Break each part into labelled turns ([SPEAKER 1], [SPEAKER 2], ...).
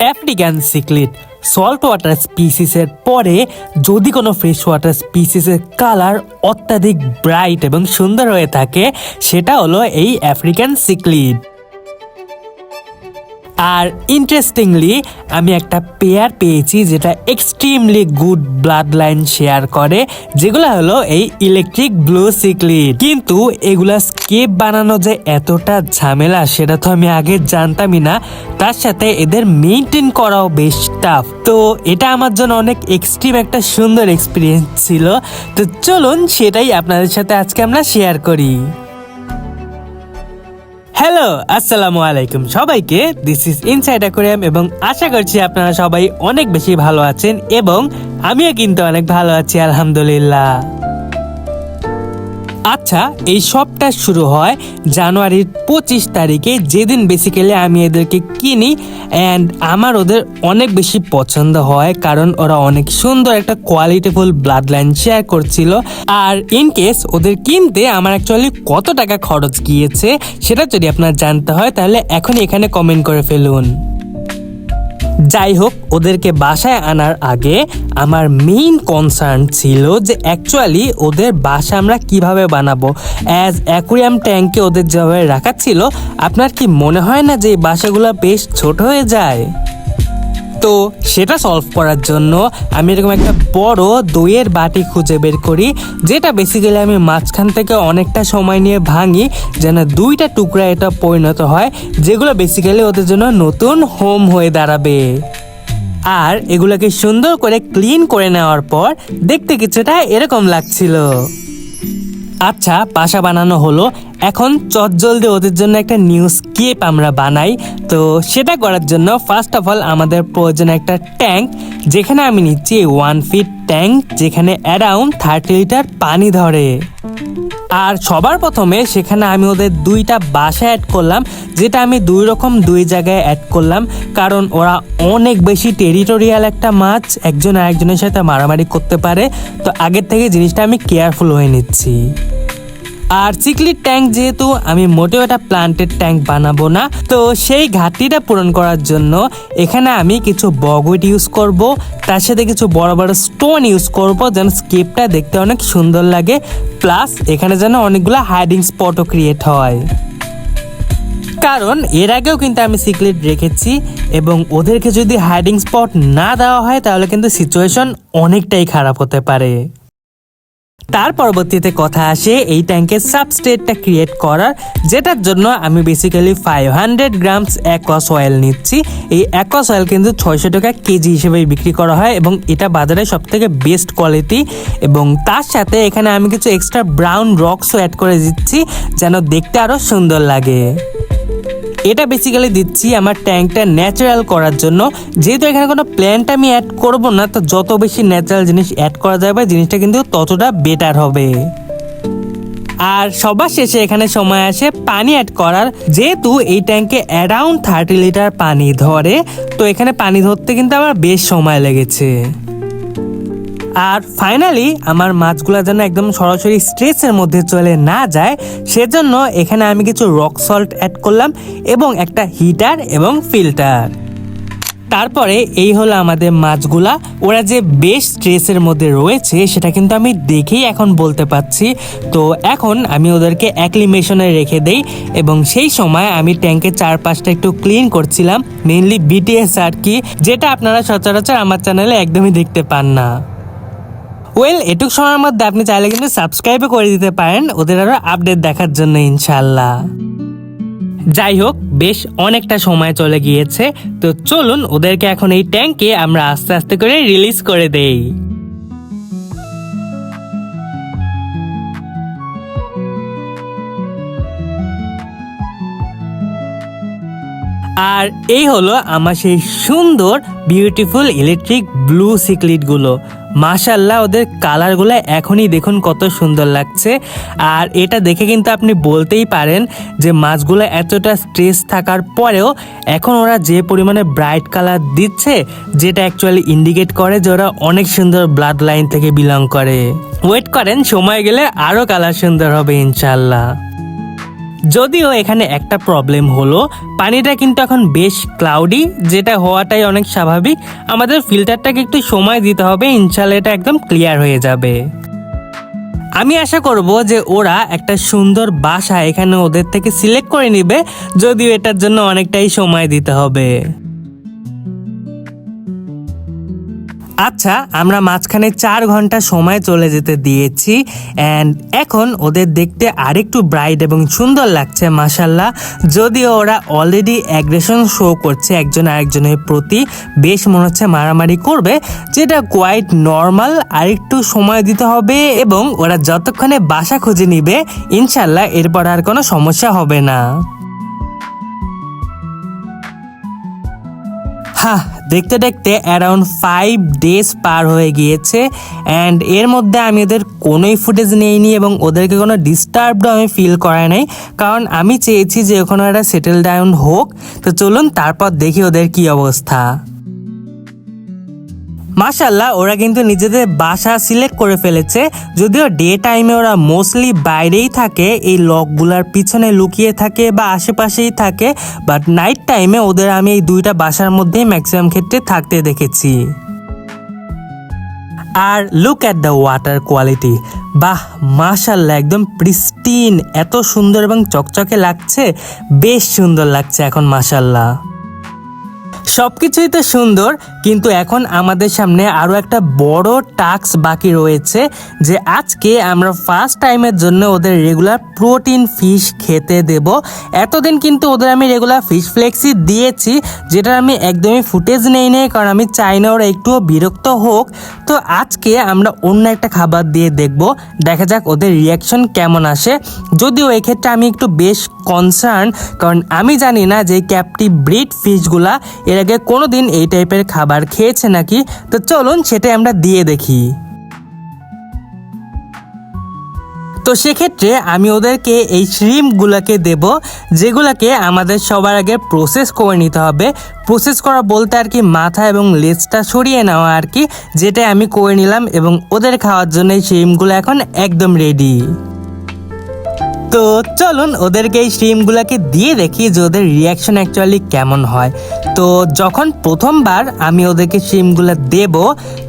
[SPEAKER 1] African cichlid salt water স্পিসিসের পরে যদি কোনো ফ্রেশ ওয়াটার স্পিসিসের কালার অত্যাধিক ব্রাইট এবং সুন্দর হয়ে থাকে, সেটা হলো এই অ্যাফ্রিকান সিক্লিড আর ইন্টারেস্টিংলি আমি একটা পেয়ার পেয়েছি যেটা extremely good blood line share করে, যেগুলো হলো এই ইলেকট্রিক ব্লু সিক্লিড কিন্তু এগুলা স্কেপ বানানো যে এতটা ঝামেলা, সেটা তো আমি আগে জানতামই না। তার সাথে এদের মেনটেন করাও বেশ টাফ তো এটা আমার জন্য অনেক এক্সট্রিম একটা সুন্দর এক্সপিরিয়েন্স ছিল। তো চলুন সেটাই আপনাদের সাথে আজকে আমরা শেয়ার করি। হ্যালো আসসালামু আলাইকুম। সবাইকে দিস ইজ ইনসাইড অ্যাকোরিয়াম এবং আশা করছি আপনারা সবাই অনেক বেশি ভালো আছেন এবং আমিও কিন্তু অনেক ভালো আছি, আলহামদুলিল্লাহ। আচ্ছা এই সবটা শুরু হয় জানুয়ারির পঁচিশ তারিখে। যেদিন বেসিক্যালি আমি এদেরকে কিনি অ্যান্ড আমার ওদের অনেক বেশি পছন্দ হয়, কারণ ওরা অনেক সুন্দর একটা কোয়ালিটিফুল ব্লাড লাইন শেয়ার করছিল। আর ইন কেস ওদের কিনতে আমার অ্যাকচুয়ালি কত টাকা খরচ গিয়েছে, সেটা যদি আপনার জানতে হয়, তাহলে এখনই এখানে কমেন্ট করে ফেলুন। যাই হোক ওদেরকে বাসায় আনার আগে আমার মেইন কনসার্ন ছিল যে অ্যাকচুয়ালি ওদের বাসা আমরা কীভাবে বানাবো। অ্যাজ অ্যাকুরিয়াম ট্যাঙ্কে ওদের যেভাবে রাখা ছিল, আপনার কি মনে হয় না যে বাসাগুলো বেশ ছোট হয়ে যায়? তো সেটা সলভ করার জন্য আমি এরকম একটা বড় দইয়ের বাটি খুঁজে বের করি, যেটা বেসিক্যালি আমি মাঝখান থেকে অনেকটা সময় নিয়ে ভাঙি, যেন দুইটা টুকরা এটা পরিণত হয়, যেগুলো বেসিক্যালি ওদের জন্য নতুন হোম হয়ে দাঁড়াবে। আর এগুলোকে সুন্দর করে ক্লিন করে নেওয়ার পর দেখতে কিছুটা এরকম লাগছিল। আচ্ছা বাসা বানানো হলো এখন চটজলদি ওদের জন্য একটা নিউ স্কেপ আমরা বানাই। তো সেটা করার জন্য ফার্স্ট অফ অল আমাদের প্রয়োজন একটা ট্যাঙ্ক যেখানে আমি নিচ্ছি ওয়ান ফিট ট্যাঙ্ক যেখানে অ্যারাউন্ড থার্টি লিটার পানি ধরে। আর সবার প্রথমে সেখানে আমি ওদের দুইটা বাসা অ্যাড করলাম, যেটা আমি দুই রকম দুই জায়গায় অ্যাড করলাম, কারণ ওরা অনেক বেশি টেরিটোরিয়াল একটা মাছ, একজন আরেকজনের সাথে মারামারি করতে পারে। তো আগের থেকে জিনিসটা আমি কেয়ারফুল হয়ে নিচ্ছি। আর চিকলির ট্যাঙ্ক যেহেতু আমি মোটেও একটা প্লান্টেড ট্যাঙ্ক বানাবো না, তো সেই ঘাটতিটা পূরণ করার জন্য এখানে আমি কিছু বগউড ইউজ করব, তার সাথে কিছু বড় বড় স্টোন ইউজ করব, যেন স্কেপটা দেখতে অনেক সুন্দর লাগে প্লাস এখানে যেন অনেকগুলো হাইডিং স্পটও ক্রিয়েট হয়। কারণ এর আগেও কিন্তু আমি সিক্রেট রেখেছি, এবং ওদেরকে যদি হাইডিং স্পট না দেওয়া হয়, তাহলে কিন্তু সিচুয়েশন অনেকটাই খারাপ হতে পারে। তার পরবর্তীতে কথা আসে এই ট্যাঙ্কের সাবস্টেটটা ক্রিয়েট করার, যেটার জন্য আমি basically five hundred grams aqueous oil নিচ্ছি। এই অ্যাকোয়াস অয়েল কিন্তু ছয়শো টাকা কেজি হিসেবে বিক্রি করা হয় এবং এটা বাজারে সব থেকে বেস্ট কোয়ালিটি এবং তার সাথে এখানে আমি কিছু এক্সট্রা ব্রাউন রক্সও অ্যাড করে দিচ্ছি, যেন দেখতে আরও সুন্দর লাগে। এটা বেসিক্যালি দিচ্ছি আমার ট্যাঙ্কটা ন্যাচারাল করার জন্য। যেহেতু এখানে কোনো প্ল্যান্ট আমি অ্যাড করব না, তো যত বেশি ন্যাচারাল জিনিস অ্যাড করা যাবে, জিনিসটা কিন্তু ততটা বেটার হবে। আর সবার শেষে এখানে সময় আসে পানি অ্যাড করার। যেহেতু এই ট্যাঙ্কে অ্যারাউন্ড থার্টি লিটার পানি ধরে, তো এখানে পানি ধরতে কিন্তু আমার বেশ সময় লেগেছে। আর ফাইনালি আমার মাছগুলো যেন একদম সরাসরি স্ট্রেসের মধ্যে চলে না যায়, সেজন্য এখানে আমি কিছু রক সল্ট অ্যাড করলাম এবং একটা হিটার এবং ফিল্টার তারপরে এই হলো আমাদের মাছগুলা। ওরা যে বেশ স্ট্রেসের মধ্যে রয়েছে, সেটা কিন্তু আমি দেখেই এখন বলতে পারছি। তো এখন আমি ওদেরকে অ্যাক্লিমেশনে রেখে দেই এবং সেই সময় আমি ট্যাঙ্কের চারপাশটা একটু ক্লিন করছিলাম মেনলি বিটিএস আর কি, যেটা আপনারা সচরাচর আমার চ্যানেলে একদমই দেখতে পান না। ওয়েল এটুক সময়ের মধ্যে আপনি চাইলে কিন্তু সাবস্ক্রাইবও করে দিতে পারেন। ওদের আরও আপডেট দেখার জন্য ইনশাল্লাহ যাই হোক, বেশ অনেকটা সময় চলে গিয়েছে। তো চলুন, ওদেরকে এখন এই ট্যাঙ্কে আমরা আস্তে আস্তে করে রিলিজ করে দেই। আর এই হলো আমার সেই সুন্দর বিউটিফুল ইলেকট্রিক ব্লু সিকলিটগুলো মাশাল্লাহ ওদের কালারগুলো এখনই দেখুন কত সুন্দর লাগছে। আর এটা দেখে কিন্তু আপনি বলতেই পারেন যে মাছগুলো এতটা স্ট্রেস থাকার পরেও এখন ওরা যে পরিমাণে ব্রাইট কালার দিচ্ছে, যেটা অ্যাকচুয়ালি ইন্ডিকেট করে যে ওরা অনেক সুন্দর ব্লাড লাইন থেকে বিলং করে। ওয়েট করেন, সময় গেলে আরও কালার সুন্দর হবে ইনশাল্লাহ যদিও এখানে একটা প্রবলেম হলো, পানিটা কিন্তু এখন বেশ ক্লাউডি যেটা হওয়াটাই অনেক স্বাভাবিক। আমাদের ফিল্টারটাকে একটু সময় দিতে হবে, ইনশাল্লাহ এটা একদম ক্লিয়ার হয়ে যাবে। আমি আশা করব যে ওরা একটা সুন্দর বাসা এখানে ওদের থেকে সিলেক্ট করে নিবে, যদিও এটার জন্য অনেকটাই সময় দিতে হবে। আচ্ছা আমরা মাঝখানে চার ঘণ্টা সময় চলে যেতে দিয়েছি অ্যান্ড এখন ওদের দেখতে আরেকটু ব্রাইট এবং সুন্দর লাগছে মাসাল্লাহ যদিও ওরা অলরেডি অ্যাগ্রেশন শো করছে একজন আরেকজনের প্রতি, বেশ মনে হচ্ছে মারামারি করবে, যেটা কোয়াইট নর্মাল আরেকটু সময় দিতে হবে এবং ওরা যতক্ষণে বাসা খুঁজে নিবে ইনশাল্লাহ এরপর আর কোনো সমস্যা হবে না। হ্যাঁ দেখতে দেখতে অ্যারাউন্ড ফাইভ ডেজ পার হয়ে গিয়েছে অ্যান্ড এর মধ্যে আমি ওদের কোনোই ফুটেজ নেইনি এবং ওদেরকে কোনো ডিস্টার্বডও আমি ফিল করাই নাই। কারণ আমি চেয়েছি যে ওখানে একটা সেটেল ডাউন হোক। তো চলুন তারপর দেখি ওদের কি অবস্থা। মাশাল্লাহ ওরা কিন্তু নিজেদের বাসা সিলেক্ট করে ফেলেছে। যদিও ডে টাইমে ওরা মোস্টলি বাইরেই থাকে, এই লকগুলার পিছনে লুকিয়ে থাকে বা আশেপাশেই থাকে, বাট নাইট টাইমে ওদের আমি এই দুইটা বাসার মধ্যেই ম্যাক্সিমাম ক্ষেত্রে থাকতে দেখেছি। আর look at the water quality বাহ মাশাল্লাহ একদম প্রিস্টিন এত সুন্দর এবং চকচকে লাগছে, বেশ সুন্দর লাগছে এখন মাশাল্লাহ সবকিছুই তো সুন্দর, কিন্তু এখন আমাদের সামনে আরও একটা বড় টাস্ক বাকি রয়েছে, যে আজকে আমরা ফার্স্ট টাইমের জন্য ওদের রেগুলার প্রোটিন ফিশ খেতে দেব। এতদিন কিন্তু ওদের আমি রেগুলার ফিশ ফ্লেক্সি দিয়েছি যেটা আমি একদমই ফুটেজ নেই নেই, কারণ আমি চাই না ওরা একটুও বিরক্ত হোক। তো আজকে আমরা অন্য একটা খাবার দিয়ে দেখব, দেখা যাক ওদের রিয়াকশন কেমন আসে। যদিও এক্ষেত্রে আমি একটু বেশ কনসার্ন কারণ আমি জানি না যে ক্যাপটিভ ব্রিড ফিশগুলা এর আগে কোনো দিন এই টাইপের খাবার খেয়েছে নাকি? তো চলুন সেটাই আমরা দিয়ে দেখি। তো সেক্ষেত্রে আমি ওদেরকে এই শ্রিমগুলোকে দেব, যেগুলোকে আমাদের সবার আগে প্রসেস করে নিতে হবে। প্রসেস করা বলতে আর কি মাথা এবং লেজটা সরিয়ে নেওয়া আর কি যেটা আমি করে নিলাম এবং ওদের খাওয়ার জন্য এই শ্রিমগুলো এখন একদম রেডি তো চলুন ওদেরকে এই স্ট্রিমগুলোকে দিয়ে দেখি যে ওদের রিয়াকশন অ্যাকচুয়ালি কেমন হয়। তো যখন প্রথমবার আমি ওদেরকে স্ট্রিমগুলো দেব,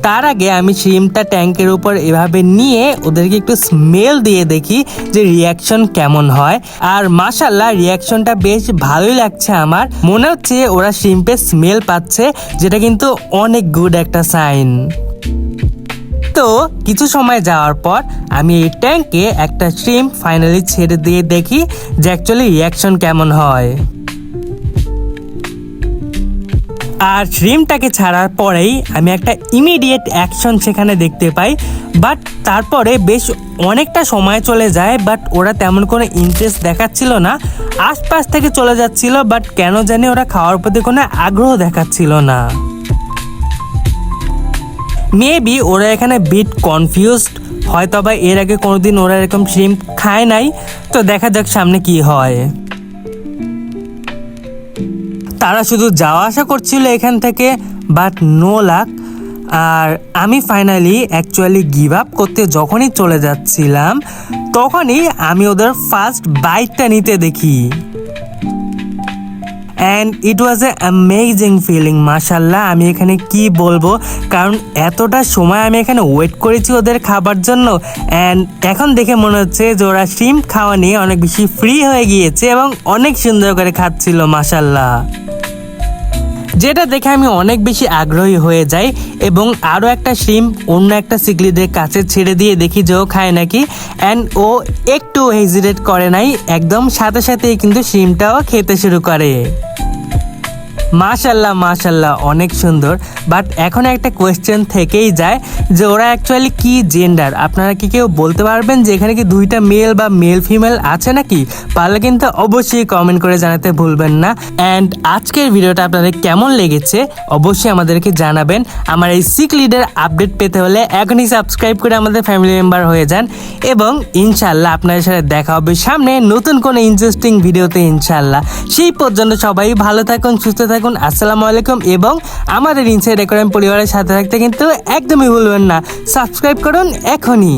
[SPEAKER 1] তার আগে আমি স্ট্রিমটা ট্যাঙ্কের উপর এভাবে নিয়ে ওদেরকে একটু স্মেল দিয়ে দেখি যে রিয়াকশন কেমন হয়। আর মাশাল্লাহ রিয়াকশনটা বেশ ভালোই লাগছে আমার। মনে হচ্ছে ওরা শ্রিম্পের স্মেল পাচ্ছে, যেটা কিন্তু অনেক গুড একটা সাইন তো কিছু সময় যাওয়ার পর আমি এই ট্যাঙ্কে একটা স্ট্রিম ফাইনালি ছেড়ে দিয়ে দেখি যে অ্যাকচুয়ালি রিয়াকশন কেমন হয়। আর শ্রিমটাকে ছাড়ার পরেই আমি একটা ইমিডিয়েট অ্যাকশন সেখানে দেখতে পাই বাট তারপরে বেশ অনেকটা সময় চলে যায় বাট ওরা তেমন কোনো ইন্টারেস্ট দেখাচ্ছিল না। আশপাশ থেকে চলে যাচ্ছিল বাট কেন জানি ওরা খাওয়ার প্রতি কোনো আগ্রহ দেখাচ্ছিল না। মেবি ওরা এখানে বিট কনফিউজড হয়তো বা এর আগে কোনোদিন ওরা এরকম শ্রিম খায় নাই। তো দেখা যাক সামনে কি হয়। তারা শুধু যাওয়া আসা করছিল এখান থেকে বাট নো লাক আর আমি ফাইনালি অ্যাকচুয়ালি গিভ আপ করতে যখনই চলে যাচ্ছিলাম, তখনই আমি ওদের ফার্স্ট বাইকটা নিতে দেখি। And it was a amazing feeling মাশাল্লাহ আমি এখানে কি বলব? কারণ এতটা সময় আমি এখানে ওয়েট করেছি ওদের খাবার জন্য। অ্যান্ড এখন দেখে মনে হচ্ছে যে ওরা শিম খাওয়া নিয়ে অনেক বেশি ফ্রি হয়ে গিয়েছে এবং অনেক সুন্দর করে খাচ্ছিল মাশাল্লাহ যেটা দেখে আমি অনেক বেশি আগ্রহী হয়ে যাই এবং আরও একটা শিম, অন্য একটা সিকলিদের কাছে ছেড়ে দিয়ে দেখি যে ও খায় নাকি। অ্যান্ড ও একটু হেজিটেট করে নাই, একদম সাথে সাথেই কিন্তু শিমটাও খেতে শুরু করে। মাশাল্লাহ মাশাল্লাহ অনেক সুন্দর। বাট এখন একটা কোয়েশ্চেন থেকেই যায় যে ওরা অ্যাকচুয়ালি কি জেন্ডার আপনারা কি কেউ বলতে পারবেন যে এখানে কি দুইটা মেল বা মেল ফিমেল আছে নাকি? পারলে কিন্তু অবশ্যই কমেন্ট করে জানাতে ভুলবেন না। অ্যান্ড আজকের ভিডিওটা আপনাদের কেমন লেগেছে অবশ্যই আমাদেরকে জানাবেন। আমার এই সিক লিডার আপডেট পেতে হলে এখনই সাবস্ক্রাইব করে আমাদের ফ্যামিলি মেম্বার হয়ে যান। এবং ইনশাল্লাহ আপনাদের সাথে দেখা হবে সামনে নতুন কোনো ইন্টারেস্টিং ভিডিওতে ইনশাল্লাহ সেই পর্যন্ত সবাই ভালো থাকুন, সুস্থ থাকুন। আসসালামু আলাইকুম এবং আমাদের ইনসাইড রেকর্ডিং পরিবারের সাথে থাকতে কিন্তু একদমই ভুলবেন না। সাবস্ক্রাইব করুন এখনই।